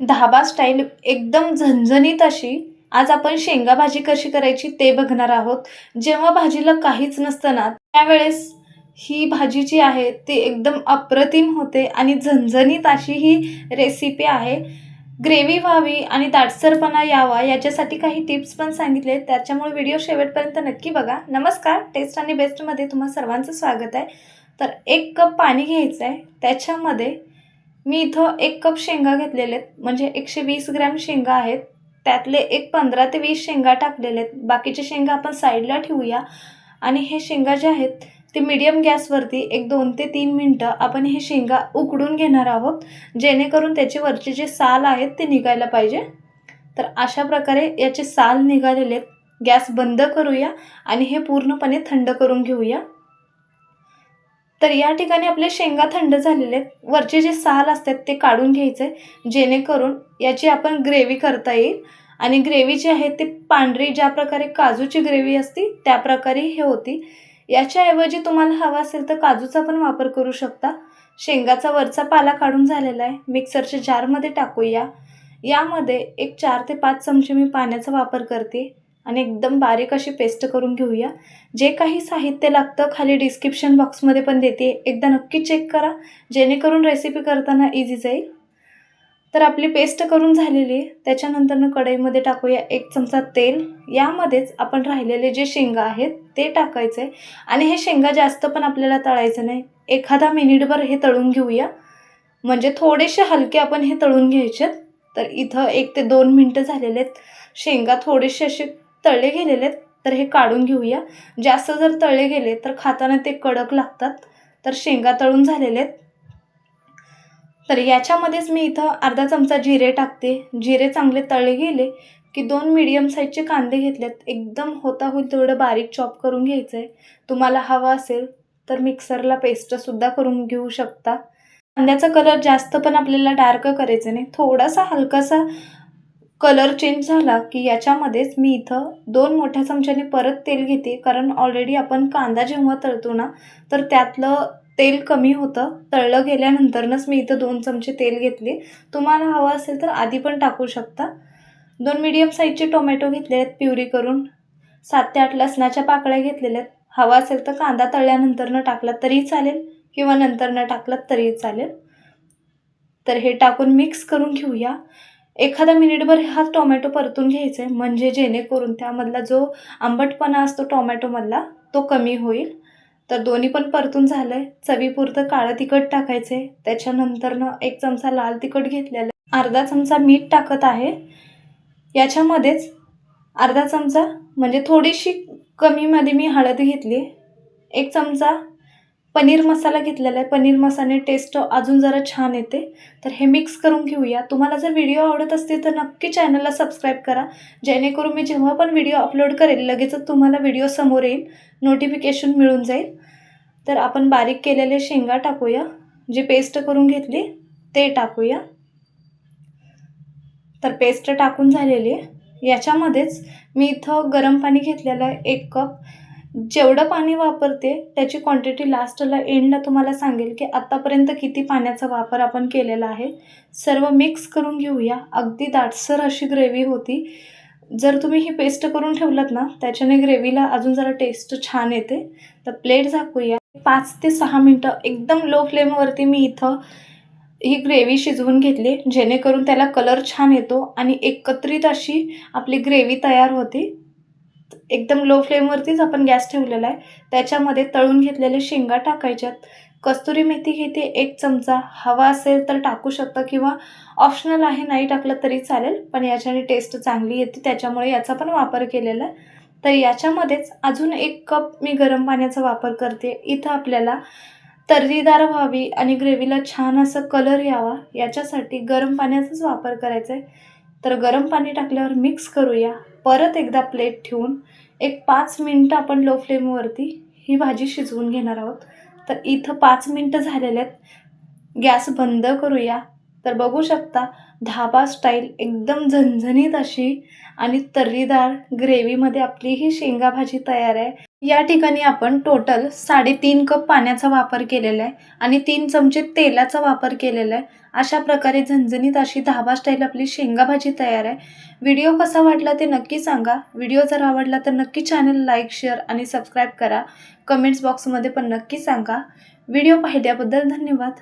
धाबा style एकदम झणझणीत अशी. आज आपण शेंगा भाजी कशी करायची ते बघणार आहोत. जेव्हा भाजीला काहीच नसतं ना त्यावेळेस ही भाजी जी आहे ती एकदम अप्रतिम होते आणि झणझणीत अशी ही रेसिपी आहे. ग्रेव्ही व्हावी आणि दाटसरपणा यावा याच्यासाठी काही टिप्स पण सांगितले. त्याच्यामुळे व्हिडिओ शेवटपर्यंत नक्की बघा. नमस्कार टेस्ट आणि बेस्टमध्ये तुम्हा सर्वांचं स्वागत आहे. तर एक कप पाणी घ्यायचं आहे त्याच्यामध्ये मी इथं एक कप शेंगा घेतलेले आहेत. म्हणजे एकशे वीस ग्रॅम शेंगा आहेत. त्यातले एक पंधरा ते वीस शेंगा टाकलेले आहेत. बाकीचे शेंगा आपण साईडला ठेवूया. आणि हे शेंगा जे आहेत ते मीडियम गॅसवरती एक दोन ते तीन मिनटं आपण हे शेंगा उकडून घेणार आहोत. जेणेकरून त्याचे वरचे जे साल आहेत ते निघायला पाहिजे. तर अशा प्रकारे याचे साल निघालेले आहेत. गॅस बंद करूया आणि हे पूर्णपणे थंड करून घेऊया. तर या ठिकाणी आपले शेंगा थंड झालेले आहेत. वरचे जे साल असतात ते काढून घ्यायचे जेणेकरून याची आपण ग्रेव्ही करता येईल. आणि ग्रेव्ही जी आहे ती पांढरी ज्या प्रकारे काजूची ग्रेव्ही असती त्या प्रकारे हे होती. याच्याऐवजी तुम्हाला हवा असेल तर काजूचा पण वापर करू शकता. शेंगाचा वरचा पाला काढून झालेला आहे. मिक्सरच्या जारमध्ये टाकूया. यामध्ये एक चार ते पाच चमचे मी पाण्याचा वापर करते. आणि एकदम बारीक अशी पेस्ट करून घेऊया. जे काही साहित्य लागतं खाली डिस्क्रिप्शन बॉक्समध्ये पण देते. एकदा नक्की चेक करा. जेणेकरून रेसिपी करताना इझी जाईल. तर आपली पेस्ट करून झालेली आहे. त्याच्यानंतरनं कढईमध्ये टाकूया एक चमचा तेल. यामध्येच आपण राहिलेले जे शेंगा आहेत ते टाकायचे आणि हे शेंगा जास्त पण आपल्याला तळायचं नाही. एखादा मिनिटभर हे तळून घेऊया. म्हणजे थोडेसे हलके आपण हे तळून घ्यायचे तर इथं एक ते दोन मिनटं झालेले आहेत. शेंगा थोडेसे असे तळले गेलेले आहेत तर हे काढून घेऊया. जास्त जर तळले गेले तर खाताना ते कडक लागतात. तर शेंगा तळून झालेले आहेत तर याच्यामध्येच मी इथं अर्धा चमचा जिरे टाकते. जिरे चांगले तळले गेले की दोन मीडियम साईजचे कांदे घेतलेत. एकदम होता होईल तेवढं बारीक चॉप करून घ्यायचं आहे तुम्हाला हवा असेल तर मिक्सरला पेस्टसुद्धा करून घेऊ शकता. कांद्याचा कलर जास्त पण आपल्याला डार्क करायचं नाही. थोडासा हलकासा कलर चेंज झाला की याच्यामध्येच मी इथं दोन मोठ्या चमच्याने परत तेल घेते. कारण ऑलरेडी आपण कांदा जेव्हा तळतो ना तर त्यातलं तेल कमी होतं. तळलं गेल्यानंतरनंच मी इथं दोन चमचे तेल घेतले. तुम्हाला हवं असेल तर आधी पण टाकू शकता. दोन मीडियम साईजचे टोमॅटो घेतले आहेत प्युरी करून. सात ते आठ लसणाच्या पाकळ्या घेतलेल्या आहेत. हवा असेल तर कांदा तळल्यानंतरनं टाकला तरी चालेल किंवा नंतरनं टाकलात तरी चालेल. तर हे टाकून मिक्स करून घेऊया. एखादा मिनिटभर हा टोमॅटो परतून घ्यायचा आहे म्हणजे जेणेकरून त्यामधला जो आंबटपणा असतो टोमॅटोमधला तो कमी होईल. तर दोन्ही पण परतून झालं आहे चवीपुरतं काळं तिखट टाकायचं आहे त्याच्यानंतरनं एक चमचा लाल तिखट घेतलेलं. आहे अर्धा चमचा मीठ टाकत आहे. याच्यामध्येच अर्धा चमचा म्हणजे थोडीशी कमीमध्ये मी हळद घेतली. एक चमचा पनीर मसाला घेतलेला आहे. पनीर मसाने टेस्ट अजून जरा छान येते. तर हे मिक्स करून घेऊया. तुम्हाला जर व्हिडिओ आवडत असतील तर नक्की चॅनलला सबस्क्राईब करा. जेणेकरून मी जेव्हा पण व्हिडिओ अपलोड करेल लगेचच तुम्हाला व्हिडिओ समोर येईल. नोटिफिकेशन मिळून जाईल. तर आपण बारीक केलेले शेंगा टाकूया. जी पेस्ट करून घेतली ते टाकूया. तर पेस्ट टाकून झालेली आहे. याच्यामध्येच मी इथं गरम पाणी घेतलेलं आहे. एक कप जेवढं पाणी वापरते त्याची क्वांटिटी लास्टला एंडला तुम्हाला सांगेल की आत्तापर्यंत किती पाण्याचा वापर आपण केलेला आहे. सर्व मिक्स करून घेऊया. अगदी दाटसर अशी ग्रेव्ही होती. जर तुम्ही ही पेस्ट करून ठेवलात ना त्याच्याने ग्रेव्हीला अजून जरा टेस्ट छान येते. तर प्लेट झाकूया. पाच ते सहा मिनटं एकदम लो फ्लेमवरती मी इथं ही ग्रेव्ही शिजवून घेतली जेणेकरून त्याला कलर छान येतो आणि एकत्रित अशी आपली ग्रेव्ही तयार होते. एकदम लो फ्लेमवरतीच आपण गॅस ठेवलेला आहे. त्याच्यामध्ये तळून घेतलेले शेंगा टाकायच्यात. कस्तुरी मेथी घेते एक चमचा. हवा असेल तर टाकू शकता किंवा ऑप्शनल आहे नाही टाकलं तरी चालेल पण याच्याने टेस्ट चांगली येते. त्याच्यामुळे याचा पण वापर केलेला आहे. तर याच्यामध्येच अजून एक कप मी गरम पाण्याचा वापर करते. इथं आपल्याला तर्रीदार व्हावी आणि ग्रेव्हीला छान असं कलर यावा याच्यासाठी गरम पाण्याचाच वापर करायचा आहे तर गरम पाणी टाकल्यावर मिक्स करूया. परत एकदा प्लेट ठेवून एक पाच मिनटं आपण लो फ्लेमवरती ही भाजी शिजवून घेणार आहोत. तर इथं पाच मिनटं झालेले आहेत. गॅस बंद करूया. तर बघू शकता धाबा स्टाईल एकदम झणझणीत अशी आणि तर्रीदार ग्रेव्हीमध्ये आपली ही शेंगा भाजी तयार आहे. या ठिकाणी आपण टोटल साडेतीन कप पाण्याचा वापर केलेला आहे आणि तीन चमचे तेलाचा वापर केलेला आहे. अशा प्रकारे झणझणीत अशी धाबा स्टाईल आपली शेंगा भाजी तयार आहे. व्हिडिओ कसा वाटला ते नक्की सांगा. व्हिडिओ जर आवडला तर नक्की चॅनल लाईक शेअर आणि सबस्क्राईब करा. कमेंट्स बॉक्समध्ये पण नक्की सांगा. व्हिडिओ पाहिल्याबद्दल धन्यवाद.